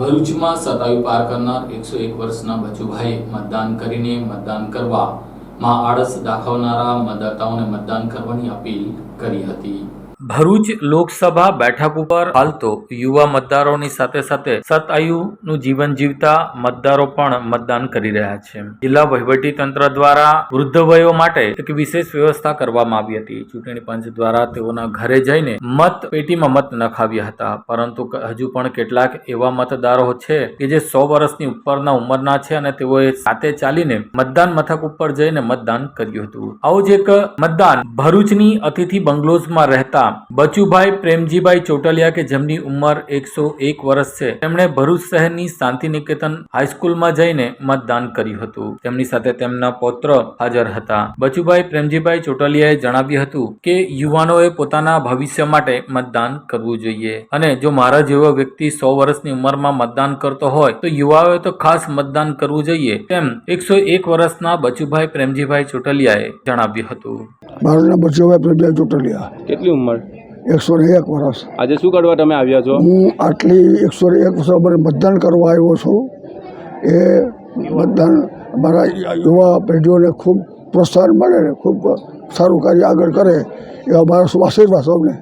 ભરૂચમાં સતાયુ પાર કરનાર એકસો એક વર્ષના બચુભાઈએ મતદાન કરીને મતદાન કરવા માં આળસ દાખવનારા મતદાતાઓને મતદાન કરવાની અપીલ કરી હતી. ભરૂચ લોકસભા બેઠક ઉપર હાલ તો યુવા મતદારોની સાથે સાથે સતઆયુનું જીવન જીવતા મતદારો પણ મતદાન કરી રહ્યા છે. જિલ્લા વહીવટી તંત્ર દ્વારા વૃદ્ધ વયો માટે એક વિશેષ વ્યવસ્થા કરવામાં આવી હતી. ચૂંટણી પંચ દ્વારા તેઓના ઘરે જઈને મત પેટીમાં મત નખાવ્યા હતા. પરંતુ હજુ પણ કેટલાક એવા મતદારો છે કે જે સો વર્ષની ઉપરના ઉંમરના છે અને તેઓએ સાથે ચાલીને મતદાન મથક ઉપર જઈને મતદાન કર્યું હતું. આવું જ એક મતદાન ભરૂચની અતિથિ બંગલોઝમાં રહેતા બચુભાઈ પ્રેમજીભાઈ ચોટલિયા કે જેમની ઉંમર એકસો એક વર્ષ છે, તેમણે ભરૂચ શહેરની શાંતિ નિકેતન હાઈસ્કૂલમાં જઈને મતદાન કર્યું હતું. તેમની સાથે તેમના પૌત્ર હાજર હતા. બચુભાઈ પ્રેમજીભાઈ ચોટલિયાએ જણાવ્યું હતું કે, યુવાનોએ પોતાના ભવિષ્ય માટે મતદાન કરવું જોઈએ અને જો મારા જેવો વ્યક્તિ સો વર્ષની ઉંમરમાં મતદાન કરતો હોય, તો યુવાઓએ તો ખાસ મતદાન કરવું જોઈએ તેમ એકસો એક વર્ષના બચુભાઈ પ્રેમજીભાઈ ચોટલિયાએ જણાવ્યું હતું. મારું નામ બચુભાઈ પ્રજ્ઞા ચોટલિયા કેટલી ઉંમર? એકસો ને એક વર્ષ. આજે શું કરવા તમે આવ્યા છો? હું આટલી એકસો ને એક વર્ષ મને મતદાન કરવા આવ્યો છું. એ મતદાન મારા યુવા પેઢીઓને ખૂબ પ્રોત્સાહન મળે ને ખૂબ સારું કાર્ય આગળ કરે એવા મારા આશીર્વાદ સૌને